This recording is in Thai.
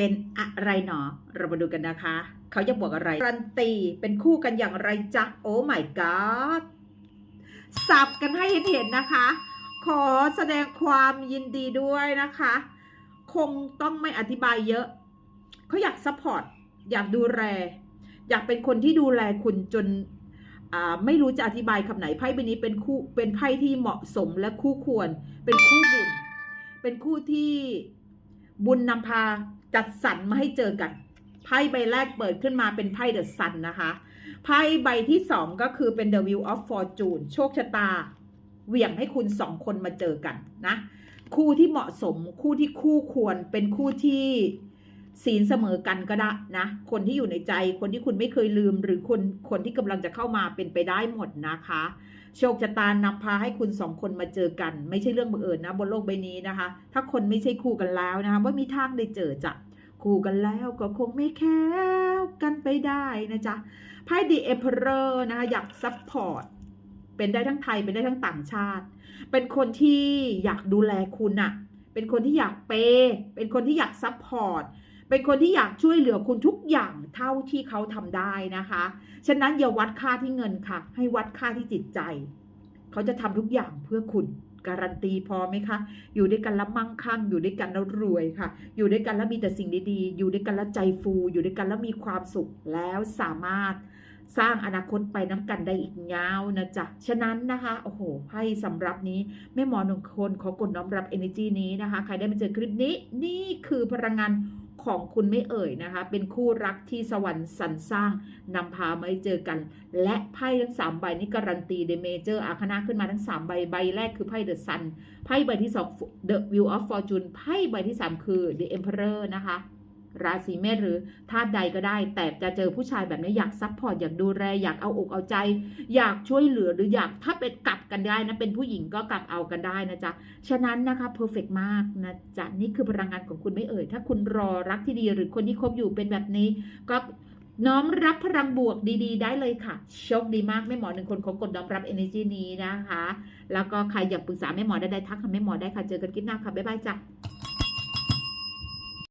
เป็นอะไรหนอ เรามาดูกันนะคะ เขาจะบอกอะไรการันตีเป็นคู่กันอย่างไรจ๊ะโอ้ my god สับกันให้เห็นๆนะคะ ขอแสดงความยินดีด้วยนะคะ คงต้องไม่อธิบายเยอะ เขาอยากซัพพอร์ต อยากดูแล อยากเป็นคนที่ดูแลคุณจนไม่รู้จะอธิบายคำไหนไพ่ใบนี้เป็นคู่เป็นไพ่ที่เหมาะสมและคู่ควร เป็นคู่บุญ เป็นคู่ที่บุญนำพา จัดสรรมาให้เจอกันไพ่ใบแรกเปิดขึ้นมาเป็นไพ่เดอะซันนะคะไพ่ใบที่สองก็คือเป็น The Wheel of Fortune โชคชะตาเหวี่ยงให้คุณสองคนมาเจอกันนะคู่ที่เหมาะสมคู่ที่คู่ควรเป็นคู่ที่ศีลเสมอกันก็ได้นะ คนที่อยู่ในใจคนที่คุณไม่เคยลืม หรือคนคนที่กำลังจะเข้ามาเป็นไปได้หมดนะคะ โชคชะตานำพาให้คุณสองคนมาเจอกัน ไม่ใช่เรื่องบังเอิญนะ บนโลกใบนี้นะคะ ถ้าคนไม่ใช่คู่กันแล้วนะคะว่ามีทางได้เจอจะคู่กันแล้วก็คงไม่แค้วกันไปได้นะจ๊ะไพ่ดีเอ็มเพอเรอร์นะคะอยากซัพพอร์ตเป็นได้ทั้งไทยเป็นได้ทั้งต่างชาติ เป็นคนที่อยากดูแลคุณอะเป็นคนที่อยากเปย์เป็นคนที่อยากซัพพอร์ต เป็นคนที่อยากช่วยเหลือคุณทุกอย่างเท่าที่เขาทำได้นะคะ ฉะนั้นอย่าวัดค่าที่เงินค่ะ ให้วัดค่าที่จิตใจ เขาจะทำทุกอย่างเพื่อคุณการันตีพอไหมคะ อยู่ด้วยกันแล้วมั่งคั่ง อยู่ด้วยกันแล้วรวยค่ะ อยู่ด้วยกันแล้วมีแต่สิ่งดีๆ อยู่ด้วยกันแล้วใจฟู อยู่ด้วยกันแล้วมีความสุข แล้วสามารถสร้างอนาคตไปน้ำกันได้อีกยาวนะจ๊ะ ฉะนั้นนะคะ โอ้โหไพ่สำหรับนี้แม่หมอหนึ่งคนขอกดน้อมรับ energy นี้นะคะ ใครได้มาเจอคลิปนี้ นี่คือพลังงาน ของคุณไม่เอ่ยนะคะ เป็นคู่รักที่สวรรค์สรรสร้างนำพามาให้เจอกัน และไพ่ทั้งสามใบนี้การันตีเดเมเจอร์อาคณาขึ้นมาทั้งสามใบใบแรกคือไพ่เดอะซันไพ่ใบที่สอง The Wheel of Fortune ไพ่ใบที่สามคือ The Emperor นะคะ ราศีเมษหรือธาตุใดก็ได้ แต่จะเจอผู้ชายแบบนี้อยากซัพพอร์ตอยากดูแลอยากเอาอกเอาใจ อยากช่วยเหลือหรืออยากถ้าเป็นกลับกันได้นะเป็นผู้หญิงก็กลับเอากันได้นะจ๊ะฉะนั้นนะคะเพอร์เฟกมากนะจ๊ะนี่คือพลังงานของคุณไม่เอ่ย ถ้าคุณรอรักที่ดีหรือคนที่คบอยู่เป็นแบบนี้ ก็น้อมรับพลังบวกดีๆ ได้เลยค่ะ โชคดีมากแม่หมอหนึ่งคนของกดน้อมรับ energy นี้นะคะ แล้วก็ใครอยากปรึกษาแม่หมอได้ได้ทักหาแม่หมอได้ค่ะ เจอกันคลิปหน้าค่ะ บ๊ายบายจ้ะ